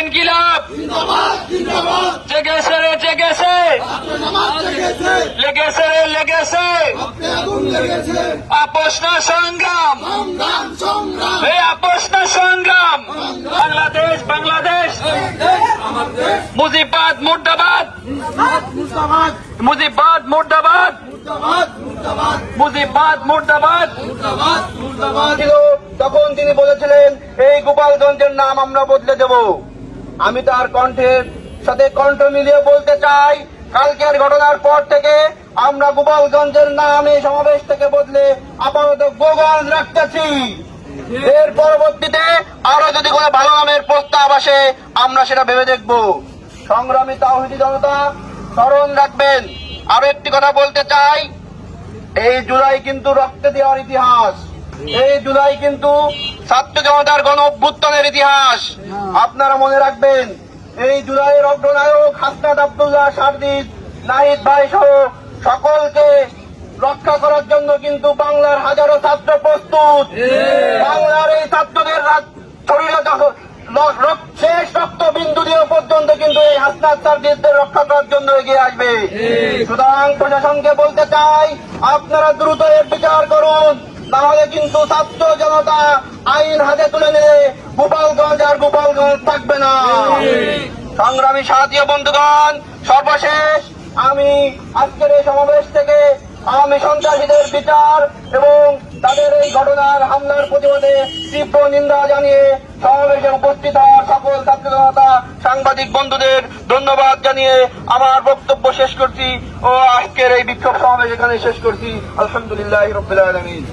ইনকিলাব। ইনকিলাব জেগেছে রে জেগেছে লেগেছে রে লেগেছে আপোষ না সংগ্রাম। এই আপোষ না সংগ্রাম। বাংলাদেশ বাংলাদেশ। মুজিবাদ মুর্দাবাদ। মুজিবাদ মুর্দাবাদ। মুজিবাদ মুর্দাবাদ। তখন তিনি বলেছিলেন এই গোপালগঞ্জের নাম আমরা বদলে দেব। আমি তার কণ্ঠের সাথে কণ্ঠ মিলিয়ে বলতে চাই, কালকের ঘটনার পর থেকে আমরা গোপালগঞ্জের নাম এই সমাবেশ থেকে বদলে আপাতত গোগঞ্জ রাখতেছি। এর পরবর্তীতে আরও যদি কোনো ভালো নামের প্রস্তাব আসে, আমরা সেটা ভেবে দেখব। সংগ্রামী তাহিদি জনতা, স্মরণ রাখবেন। আরও একটি কথা বলতে চাই, এই জুলাই কিন্তু রক্তে দেওয়ার ইতিহাস। এই জুলাই কিন্তু ছাত্র জনতার গণ অভ্যুত্থানের ইতিহাস। আপনারা মনে রাখবেন এই জুলাইয়ের অগ্রনায়ক হাসনাত আবদুল্লাহ সারদিদ নাহিদ ভাই সহ সকলকে রক্ষা করার জন্য কিন্তু বাংলার হাজারো ছাত্র প্রস্তুত। বাংলার এই ছাত্রদের শরীরে শেষ রক্ত বিন্দু দিয়ে পর্যন্ত কিন্তু এই হাসনাত সার্জিসদের রক্ষা করার জন্য এগিয়ে আসবে। সুতরাং প্রশাসনকে বলতে চাই আপনারা দ্রুত এর বিচার করুন। নাহলে কিন্তু ছাত্র জনতা আইন হাতে তুলে নিয়ে গোপালগঞ্জ আর গোপালগঞ্জ থাকবে না। সংগ্রামী সাথীয় বন্ধুগণ, সর্বশেষ আমি আজকের এই সমাবেশ থেকে আওয়ামী সন্ত্রাসীদের বিচার এবং তাদের এই ঘটনার হামলার প্রতিবাদে তীব্র নিন্দা জানিয়ে সমাবেশে উপস্থিত হওয়া সকল ছাত্র জনতা, সাংবাদিক বন্ধুদের ধন্যবাদ জানিয়ে আমার বক্তব্য শেষ করছি ও আজকের এই বিক্ষোভ সমাবেশ এখানে শেষ করছি। আলহামদুলিল্লাহ রবিল আলমিন।